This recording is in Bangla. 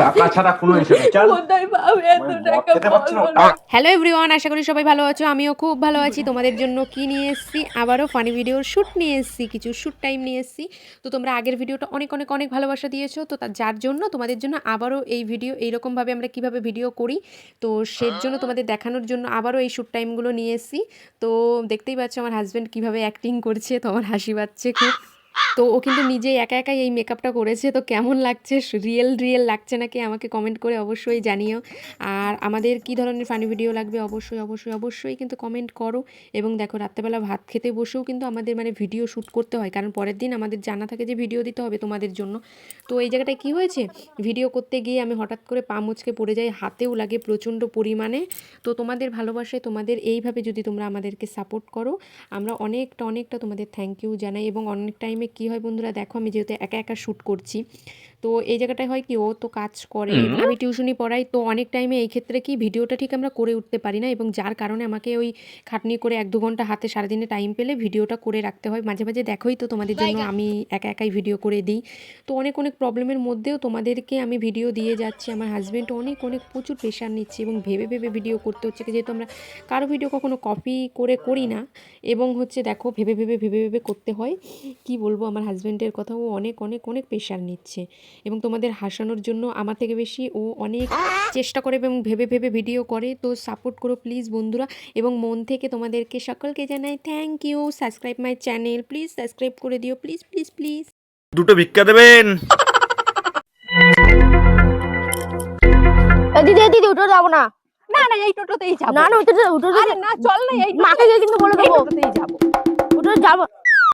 টাকা ছাড়া কোনো চল। হ্যালো এভরিওয়ান আশা করি সবাই ভালো আছো আমিও খুব ভালো আছি। তোমাদের জন্য কি নিয়ে এসেছি? আবারও ফানি ভিডিওর শ্যুট নিয়ে এসেছি কিছু শ্যুট টাইম নিয়ে এসেছি। তো তোমরা আগের ভিডিওটা অনেক অনেক অনেক ভালোবাসা দিয়েছ। তো তার যার জন্য তোমাদের জন্য আবারও এই ভিডিও এইরকমভাবে আমরা কীভাবে ভিডিও করি তো সের জন্য তোমাদের দেখানোর জন্য আবারও এই শ্যুট টাইমগুলো নিয়ে এসেছি। তো দেখতেই পাচ্ছ আমার হাজব্যান্ড কীভাবে অ্যাক্টিং করছে তো আমার হাসি পাচ্ছে খুব। তো ও কিন্তু নিজে একা একাই এই মেকআপটা করেছে। তো কেমন লাগছে? রিয়েল রিয়েল লাগছে নাকি? আমাকে কমেন্ট করে অবশ্যই জানিও। আর আমাদের কি ধরনের ফানি ভিডিও লাগবে? অবশ্যই অবশ্যই অবশ্যই কিন্তু কমেন্ট করো। এবং দেখো, রাত্রেবেলা ভাত খেতে বসেও কিন্তু আমাদের মানে ভিডিও শ্যুট করতে হয়। কারণ পরের দিন আমাদের জানা থাকে যে ভিডিও দিতে হবে তোমাদের জন্য। তো এই জায়গাটায় কি হয়েছে? ভিডিও করতে গিয়ে আমি হঠাৎ করে পা মুচকে পড়ে যাই। হাতেও লাগে প্রচণ্ড পরিমাণে। তো তোমাদের ভালোবাসায় তোমাদের এইভাবে যদি তোমরা আমাদেরকে সাপোর্ট করো, আমরা অনেকটা অনেকটা তোমাদের থ্যাংক ইউ জানাই। এবং অনেক টাইমে কী হয় বন্ধুরা দেখো আমি যেহেতু একা একা শ্যুট করছি তো এই জায়গাটায় হয় কি ও তো কাজ করে আমি টিউশনি পড়াই তো অনেক টাইমে এই ক্ষেত্রে কি ভিডিওটা ঠিক আমরা করে উঠতে পারি না এবং যার কারণে আমাকে ওই খাটনি করে এক দু ঘণ্টা হাতে সারাদিনে টাইম পেলে ভিডিওটা করে রাখতে হয়। মাঝে মাঝে দেখোই তো তোমাদের জন্য আমি একা একাই ভিডিও করে দিই। তো অনেক অনেক প্রবলেমের মধ্যেও তোমাদেরকে আমি ভিডিও দিয়ে যাচ্ছি। আমার হাজব্যান্ড অনেক অনেক প্রচুর প্রেশার নিচ্ছে এবং ভেবে ভেবে ভিডিও করতে হচ্ছে যেহেতু আমরা কারও ভিডিও কখনো কপি করে করি না এবং হচ্ছে দেখো ভেবে ভেবে ভেবে ভেবে করতে হয়। কি বলব আমার হাজব্যান্ডের কথা ও অনেক অনেক অনেক প্রেশার নিচ্ছে। এবং তোমাদের হাসানোর জন্য আমার থেকে বেশি ও অনেক চেষ্টা করে এবং ভেবে ভেবে ভিডিও করে। তো সাপোর্ট করো প্লিজ বন্ধুরা। এবং মন থেকে তোমাদেরকে সকলকে জানাই thank you subscribe my channel please subscribe করে দিও। প্লিজ প্লিজ প্লিজ দুটো ভিক্ষা দেবেন। দিদি দিদি উঠে যাব না। না না এই টোটোতেই যাব। না না উঠে উঠে আরে না চল না এই মাকে গিয়ে কিন্তু বলে এই দেবো টোটোতেই যাব। উঠে যাব।